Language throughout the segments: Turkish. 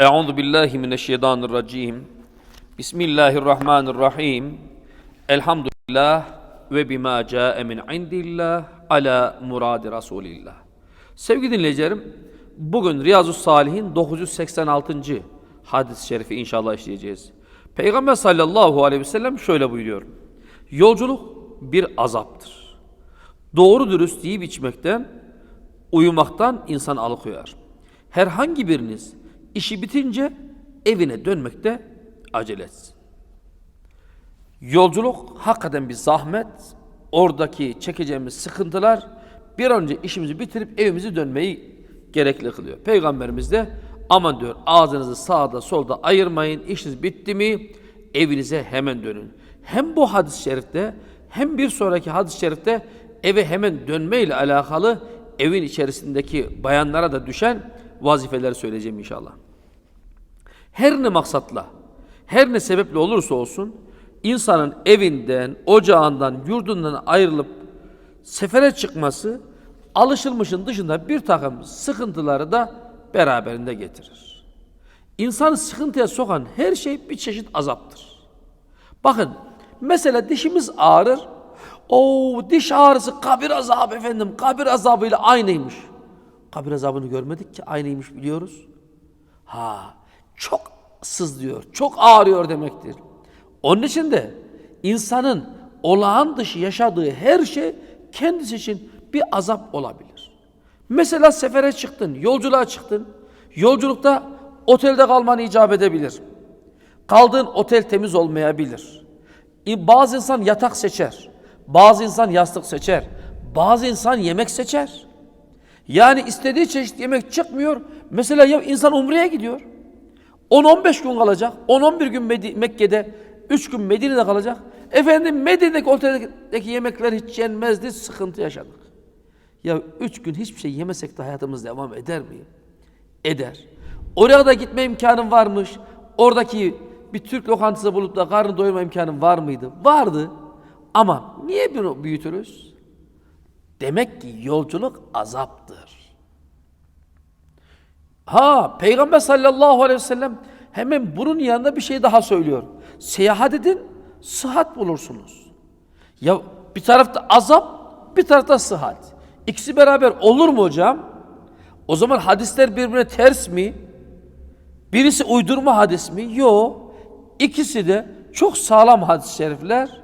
Euzu billahi mineşşeytanirracim. Bismillahirrahmanirrahim. Elhamdülillah ve bima ca'e min indillah ala muradi Rasulillah. Sevgili dinleyicilerim, bugün Riyazu Salihin 986. hadis-i şerifi inşallah işleyeceğiz. Peygamber sallallahu aleyhi ve sellem şöyle buyuruyor. Yolculuk bir azaptır. Doğru dürüst yiyip içmekten, uyumaktan insan alıkoyar. Herhangi biriniz işi bitince evine dönmekte acele etsin. Yolculuk hakikaten bir zahmet. Oradaki çekeceğimiz sıkıntılar bir önce işimizi bitirip evimizi dönmeyi gerekli kılıyor. Peygamberimiz de aman diyor ağzınızı sağda solda ayırmayın. İşiniz bitti mi evinize hemen dönün. Hem bu hadis-i şerifte hem bir sonraki hadis-i şerifte eve hemen dönme ile alakalı evin içerisindeki bayanlara da düşen vazifeleri söyleyeceğim inşallah. Her ne maksatla, her ne sebeple olursa olsun insanın evinden, ocağından, yurdundan ayrılıp sefere çıkması alışılmışın dışında bir takım sıkıntıları da beraberinde getirir. İnsanı sıkıntıya sokan her şey bir çeşit azaptır. Bakın mesela dişimiz ağrır. O diş ağrısı kabir azabı efendim. Kabir azabıyla aynıymış. Kabir azabını görmedik ki aynıymış biliyoruz. Ha çok sızlıyor, çok ağrıyor demektir. Onun için de insanın olağan dışı yaşadığı her şey kendisi için bir azap olabilir. Mesela sefere çıktın, yolculuğa çıktın. Yolculukta otelde kalman icap edebilir. Kaldığın otel temiz olmayabilir. Bazı insan yatak seçer. Bazı insan yastık seçer. Bazı insan yemek seçer. Yani istediği çeşit yemek çıkmıyor. Mesela ya insan umreye gidiyor. 10-15 gün kalacak. 10-11 gün Medi- Mekke'de, 3 gün Medine'de kalacak. Efendim Medine'deki oteldeki yemekler hiç yenmezdi, sıkıntı yaşadık. Ya 3 gün hiçbir şey yemesek de hayatımız devam eder mi? Eder. Oraya da gitme imkanım varmış. Oradaki bir Türk lokantası bulup da karnı doyurma imkanım var mıydı? Vardı. Ama niye bunu büyütürüz? Demek ki yolculuk azaptır. Ha Peygamber sallallahu aleyhi ve sellem hemen bunun yanında bir şey daha söylüyor. Seyahat edin, sıhhat bulursunuz. Ya bir tarafta azap, bir tarafta sıhhat. İkisi beraber olur mu hocam? O zaman hadisler birbirine ters mi? Birisi uydurma hadis mi? Yok. İkisi de çok sağlam hadis-i şerifler.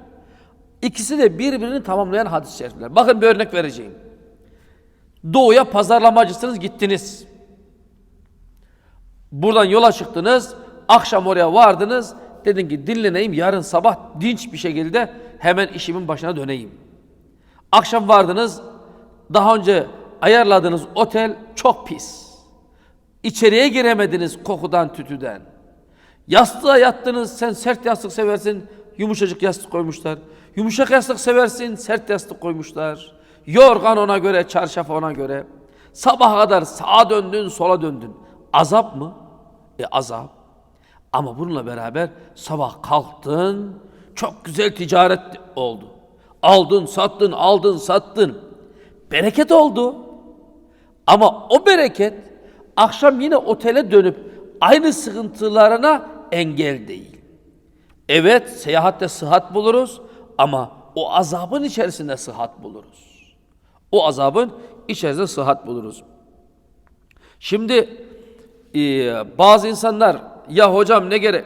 İkisi de birbirini tamamlayan hadis-i şerifler. Bakın bir örnek vereceğim. Doğuya pazarlamacısınız gittiniz. Buradan yola çıktınız. Akşam oraya vardınız. Dedin ki dinleneyim yarın sabah dinç bir şekilde hemen işimin başına döneyim. Akşam vardınız. Daha önce ayarladığınız otel çok pis. İçeriye giremediniz kokudan, tütüden. Yastığa yattınız, sen sert yastık seversin, yumuşacık yastık koymuşlar. Yumuşak yastık seversin, sert yastık koymuşlar. Yorgan ona göre, çarşaf ona göre. Sabaha kadar sağa döndün, sola döndün. Azap mı? E azap. Ama bununla beraber sabah kalktın, çok güzel ticaret oldu. Aldın, sattın, aldın, sattın. Bereket oldu. Ama o bereket akşam yine otele dönüp aynı sıkıntılarına engel değil. Evet seyahatte sıhhat buluruz ama o azabın içerisinde sıhhat buluruz. O azabın içerisinde sıhhat buluruz. Şimdi e, bazı insanlar ya hocam ne gerek?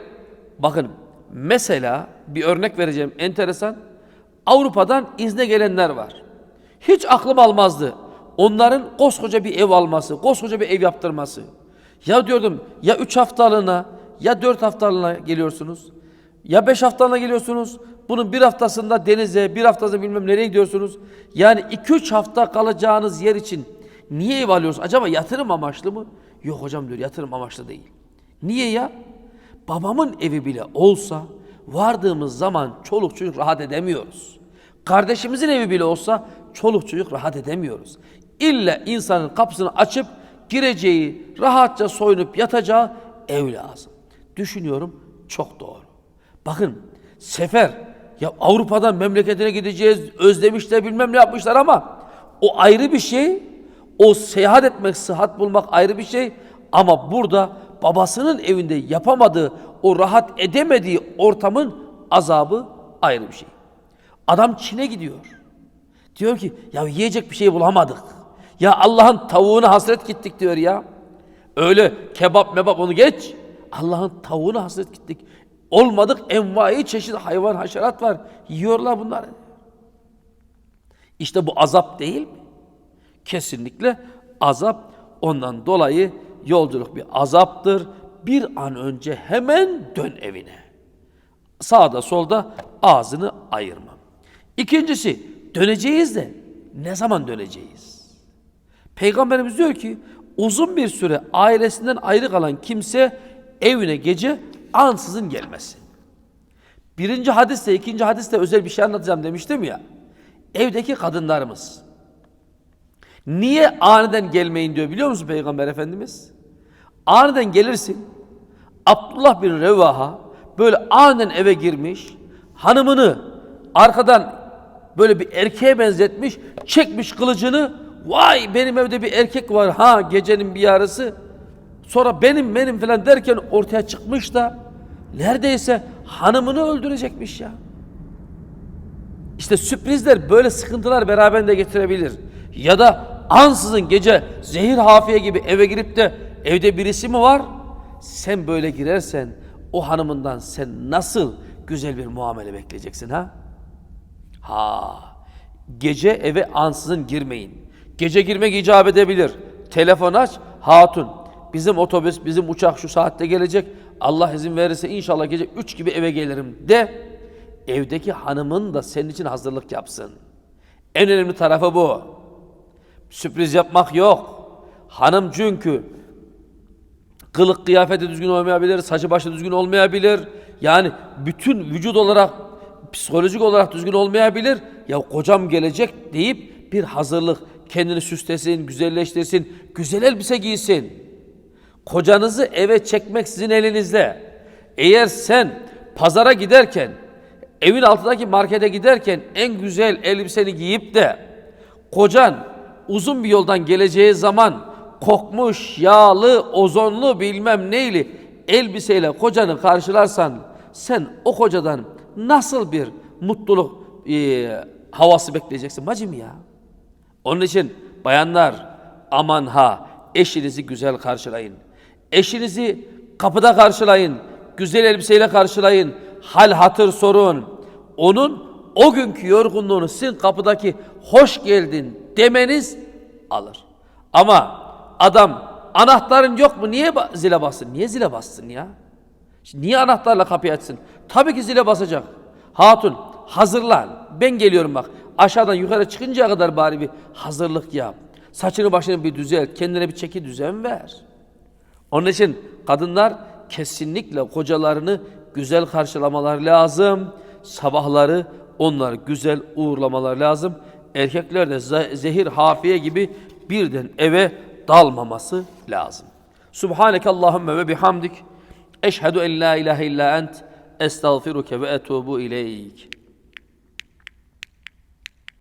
Bakın mesela bir örnek vereceğim enteresan. Avrupa'dan izne gelenler var. Hiç aklım almazdı. Onların koskoca bir ev alması, koskoca bir ev yaptırması. Ya diyordum ya üç haftalığına ya dört haftalığına geliyorsunuz. Ya beş haftalığına geliyorsunuz. Bunun bir haftasında denize, bir haftasında bilmem nereye gidiyorsunuz. Yani iki üç hafta kalacağınız yer için niye ev alıyorsunuz? Acaba yatırım amaçlı mı? Yok hocam diyor yatırım amaçlı değil. Niye ya? Babamın evi bile olsa vardığımız zaman çoluk çocuk rahat edemiyoruz. Kardeşimizin evi bile olsa çoluk çocuk rahat edemiyoruz. İlla insanın kapısını açıp gireceği, rahatça soyunup yatacağı ev lazım. Düşünüyorum çok doğru. Bakın sefer ya Avrupa'dan memleketine gideceğiz özlemişler bilmem ne yapmışlar ama o ayrı bir şey. O seyahat etmek, sıhhat bulmak ayrı bir şey. Ama burada babasının evinde yapamadığı, o rahat edemediği ortamın azabı ayrı bir şey. Adam Çin'e gidiyor. Diyor ki ya yiyecek bir şey bulamadık. Ya Allah'ın tavuğuna hasret gittik diyor ya. Öyle kebap mebap onu geç. Allah'ın tavuğuna hasret gittik. Olmadık envai çeşit hayvan haşerat var. Yiyorlar bunları. İşte bu azap değil mi? Kesinlikle azap. Ondan dolayı yolculuk bir azaptır. Bir an önce hemen dön evine. Sağda solda ağzını ayırma. İkincisi döneceğiz de ne zaman döneceğiz? Peygamberimiz diyor ki uzun bir süre ailesinden ayrı kalan kimse evine gece ansızın gelmesin. Birinci hadiste, ikinci hadiste özel bir şey anlatacağım demiştim ya. Evdeki kadınlarımız. Niye aniden gelmeyin diyor biliyor musun Peygamber Efendimiz? Aniden gelirsin. Abdullah bin Revaha böyle aniden eve girmiş. Hanımını arkadan böyle bir erkeğe benzetmiş. Çekmiş kılıcını. Vay benim evde bir erkek var ha gecenin bir yarısı. Sonra benim benim falan derken ortaya çıkmış da neredeyse hanımını öldürecekmiş ya. İşte sürprizler böyle sıkıntılar beraberinde getirebilir. Ya da ansızın gece zehir hafiye gibi eve girip de evde birisi mi var? Sen böyle girersen o hanımından sen nasıl güzel bir muamele bekleyeceksin ha? Ha. Gece eve ansızın girmeyin. Gece girmek icap edebilir. Telefon aç. Hatun. Bizim otobüs, bizim uçak şu saatte gelecek. Allah izin verirse inşallah gece 3 gibi eve gelirim de. Evdeki hanımın da senin için hazırlık yapsın. En önemli tarafı bu. Sürpriz yapmak yok. Hanım çünkü kılık kıyafeti düzgün olmayabilir, saçı başı düzgün olmayabilir. Yani bütün vücut olarak, psikolojik olarak düzgün olmayabilir. Ya kocam gelecek deyip bir hazırlık, kendini süslesin, güzelleştirsin, güzel elbise giysin. Kocanızı eve çekmek sizin elinizde. Eğer sen pazara giderken, evin altındaki markete giderken en güzel elbiseni giyip de kocan uzun bir yoldan geleceği zaman kokmuş, yağlı, ozonlu bilmem neyli elbiseyle kocanı karşılarsan sen o kocadan nasıl bir mutluluk e, havası bekleyeceksin bacım ya? Onun için bayanlar aman ha eşinizi güzel karşılayın. Eşinizi kapıda karşılayın. Güzel elbiseyle karşılayın. Hal hatır sorun. Onun o günkü yorgunluğunu sizin kapıdaki hoş geldin demeniz alır. Ama adam anahtarın yok mu niye zile bassın? Niye zile bassın ya? Şimdi niye anahtarla kapıyı açsın? Tabii ki zile basacak. Hatun hazırlan. Ben geliyorum bak. Aşağıdan yukarı çıkıncaya kadar bari bir hazırlık yap. Saçını başını bir düzelt. Kendine bir çeki düzen ver. Onun için kadınlar kesinlikle kocalarını güzel karşılamalar lazım. Sabahları onları güzel uğurlamalar lazım. Erkekler de ze- zehir hafiye gibi birden eve dalmaması lazım. Subhaneke Allahümme ve bihamdik. Eşhedü en la ilahe illa ent. Estağfiruke ve etubu ileyk.